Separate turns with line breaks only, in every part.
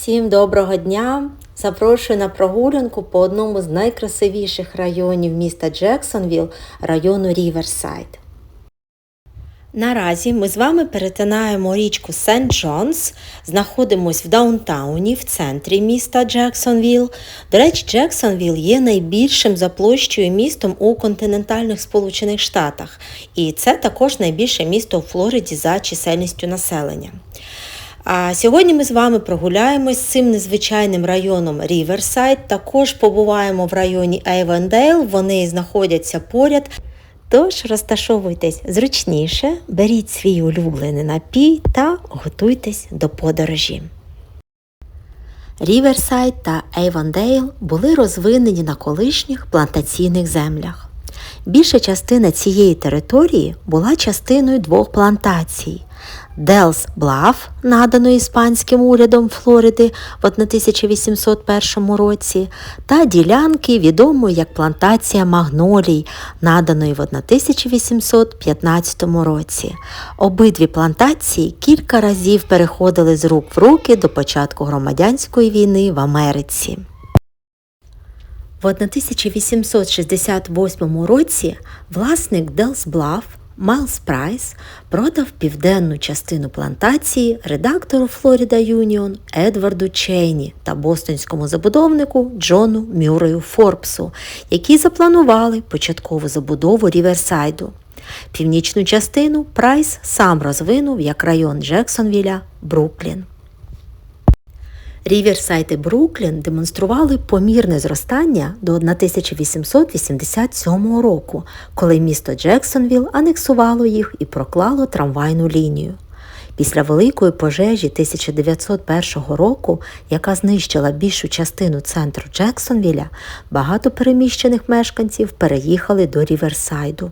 Всім доброго дня! Запрошую на прогулянку по одному з найкрасивіших районів міста Джексонвіл, району Ріверсайд. Наразі ми з вами перетинаємо річку Сент Джонс, знаходимось в даунтауні в центрі міста Джексонвіл. До речі, Джексонвіл є найбільшим за площею містом у континентальних Сполучених Штатах, і це також найбільше місто у Флориді за чисельністю населення. А сьогодні ми з вами прогуляємось цим незвичайним районом Ріверсайд. Також побуваємо в районі Ейвендейл, вони знаходяться поряд. Тож розташовуйтесь зручніше, беріть свій улюблений напій та готуйтесь до подорожі. Ріверсайд та Ейвендейл були розвинені на колишніх плантаційних землях. Більша частина цієї території була частиною двох плантацій Делс Блаф, наданої іспанським урядом Флориди в 1801 році, та ділянки, відомої як плантація Магнолій, наданої в 1815 році. Обидві плантації кілька разів переходили з рук в руки до початку громадянської війни в Америці. В 1868 році власник Делс Блаф Майлз Прайс продав південну частину плантації редактору Флорида Юніон Едварду Чейні та бостонському забудовнику Джону Мюрею Форбсу, які запланували початкову забудову Ріверсайду. Північну частину Прайс сам розвинув як район Джексонвіля Бруклін. Ріверсайд і Бруклін демонстрували помірне зростання до 1887 року, коли місто Джексонвіл анексувало їх і проклало трамвайну лінію. Після великої пожежі 1901 року, яка знищила більшу частину центру Джексонвіля, багато переміщених мешканців переїхали до Ріверсайду.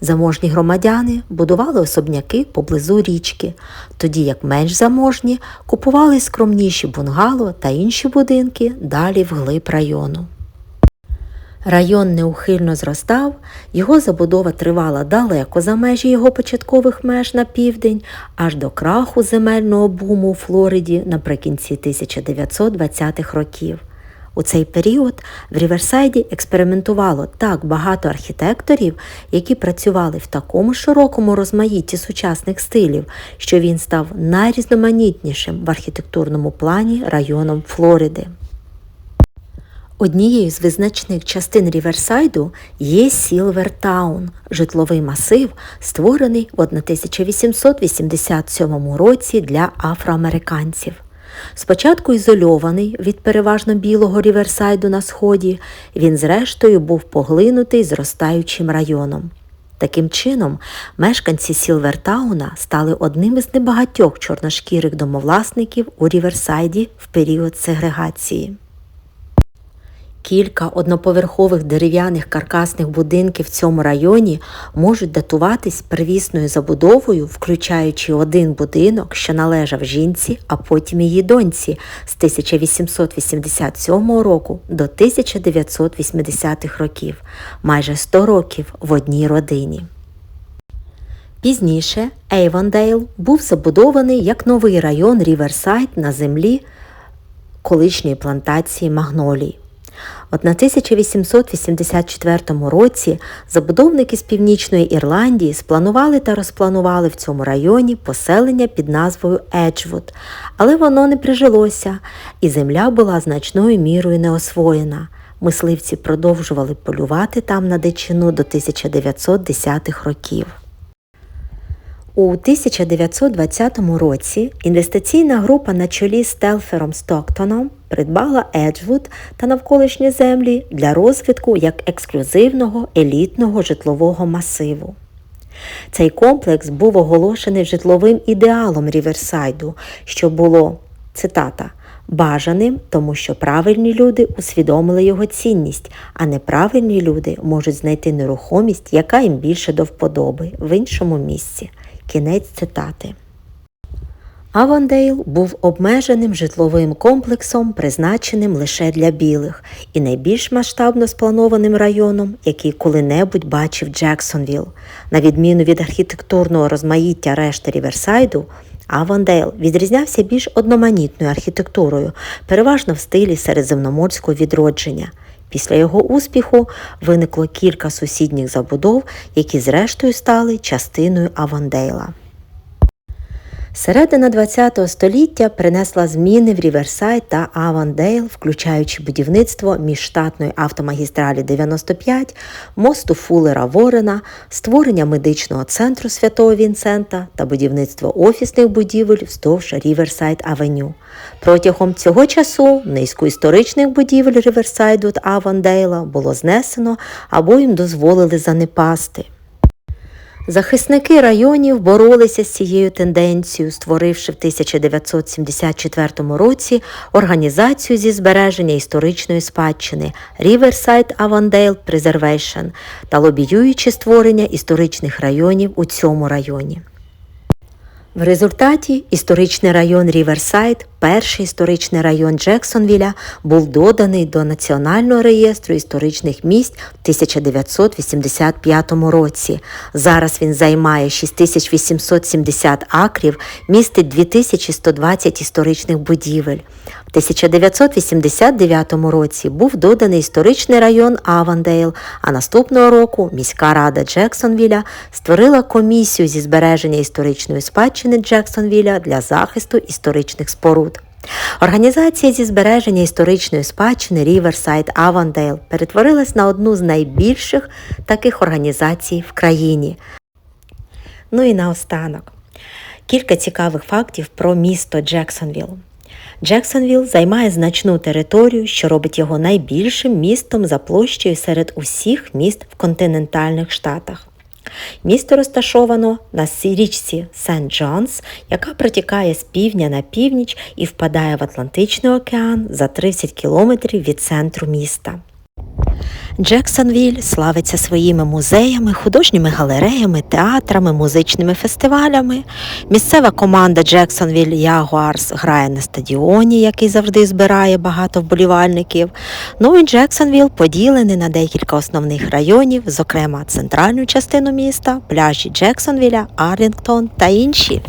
Заможні громадяни будували особняки поблизу річки, тоді як менш заможні купували скромніші бунгало та інші будинки далі вглиб району. Район неухильно зростав, його забудова тривала далеко за межі його початкових меж на південь, аж до краху земельного буму у Флориді наприкінці 1920-х років. У цей період в Ріверсайді експериментувало так багато архітекторів, які працювали в такому широкому розмаїтті сучасних стилів, що він став найрізноманітнішим в архітектурному плані районом Флориди. Однією з визначних частин Ріверсайду є Сілвертаун, житловий масив, створений в 1887 році для афроамериканців. Спочатку ізольований від переважно білого Ріверсайду на сході, він зрештою був поглинутий зростаючим районом. Таким чином, мешканці Сілвертауна стали одним із небагатьох чорношкірих домовласників у Ріверсайді в період сегрегації. Кілька одноповерхових дерев'яних каркасних будинків в цьому районі можуть датуватись первісною забудовою, включаючи один будинок, що належав жінці, а потім її доньці з 1887 року до 1980-х років, майже 100 років в одній родині. Пізніше Ейвондейл був забудований як новий район Ріверсайд на землі колишньої плантації Магнолій. В 1884 році забудовники з Північної Ірландії спланували та розпланували в цьому районі поселення під назвою Еджвуд, але воно не прижилося, і земля була значною мірою не освоєна. Мисливці продовжували полювати там на дичину до 1910-х років. У 1920 році інвестиційна група на чолі з Телфером Стоктоном придбала Еджвуд та навколишні землі для розвитку як ексклюзивного елітного житлового масиву. Цей комплекс був оголошений житловим ідеалом Ріверсайду, що було цитата. Бажаним, тому що правильні люди усвідомили його цінність, а неправильні люди можуть знайти нерухомість, яка їм більше до вподоби в іншому місці. Кінець цитати. Авандейл був обмеженим житловим комплексом, призначеним лише для білих, і найбільш масштабно спланованим районом, який коли-небудь бачив Джексонвіл. На відміну від архітектурного розмаїття решти Ріверсайду, Авандейл відрізнявся більш одноманітною архітектурою, переважно в стилі середземноморського відродження. Після його успіху виникло кілька сусідніх забудов, які зрештою стали частиною Авандейла. Середина ХХ століття принесла зміни в Ріверсайд та Авандейл, включаючи будівництво міжштатної автомагістралі 95, мосту Фуллера Ворена, створення медичного центру Святого Вінсента та будівництво офісних будівель вздовж Ріверсайд Авеню. Протягом цього часу низку історичних будівель Ріверсайду та Авандейла було знесено або їм дозволили занепасти. Захисники районів боролися з цією тенденцією, створивши в 1974 році організацію зі збереження історичної спадщини Riverside Avondale Preservation та лобіюючи створення історичних районів у цьому районі. В результаті історичний район Ріверсайд, перший історичний район Джексонвіля, був доданий до Національного реєстру історичних місць в 1985 році. Зараз він займає 6870 акрів, містить 2120 історичних будівель. В 1989 році був доданий історичний район Авандейл, а наступного року міська рада Джексонвіля створила комісію зі збереження історичної спадщини Джексонвіля для захисту історичних споруд. Організація зі збереження історичної спадщини Riverside Avondale перетворилась на одну з найбільших таких організацій в країні. Ну і наостанок. Кілька цікавих фактів про місто Джексонвіл. Джексонвіл займає значну територію, що робить його найбільшим містом за площею серед усіх міст в континентальних штатах. Місто розташовано на річці Сент Джонс, яка протікає з півдня на північ і впадає в Атлантичний океан за 30 кілометрів від центру міста. Джексонвіль славиться своїми музеями, художніми галереями, театрами, музичними фестивалями. Місцева команда Джексонвіль Ягуарс грає на стадіоні, який завжди збирає багато вболівальників. Ну і Джексонвіл поділений на декілька основних районів, зокрема центральну частину міста, пляжі Джексонвіля, Арлінгтон та інші.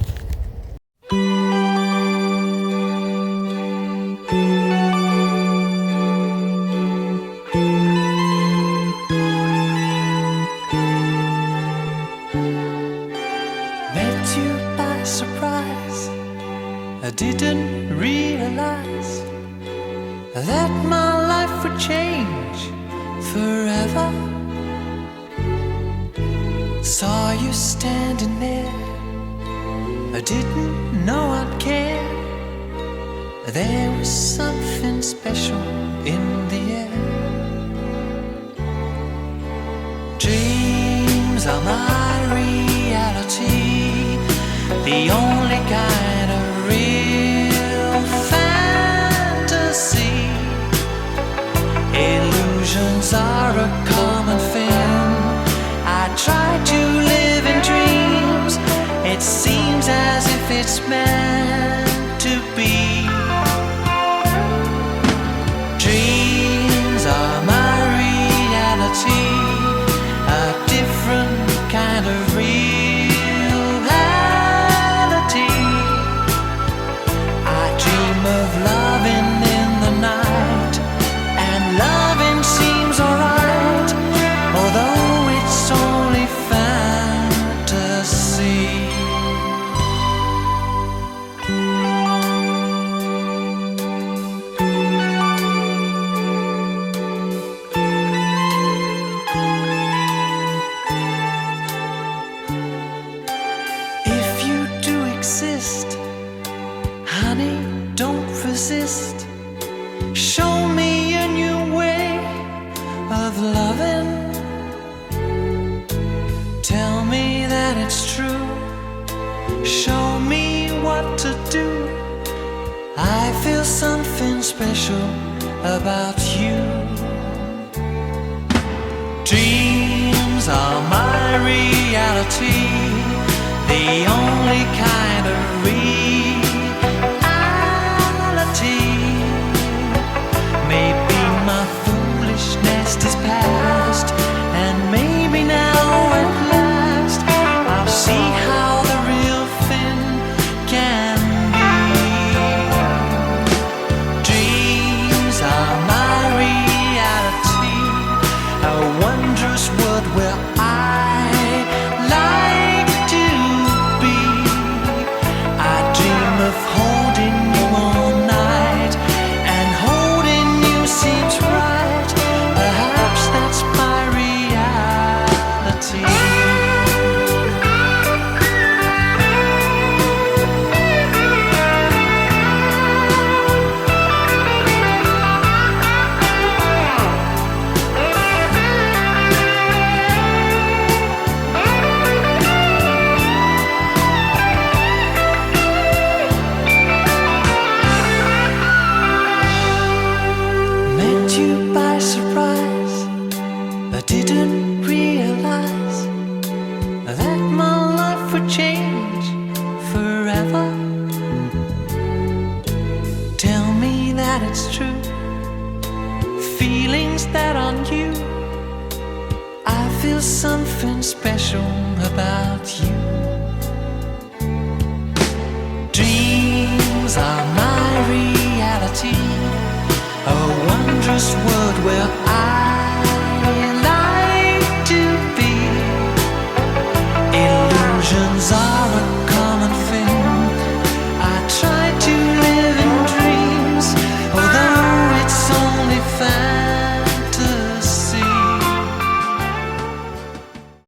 Didn't realize that my life would change forever. Saw you standing there, I didn't know I'd care. There was something special in the air. Dreams are my reality, the only Christmas. Special about you. Dreams are my reality, the only kind of change forever. Tell me that it's true. Feelings that on you, I feel something special about you. Dreams are my reality, a wondrous world where.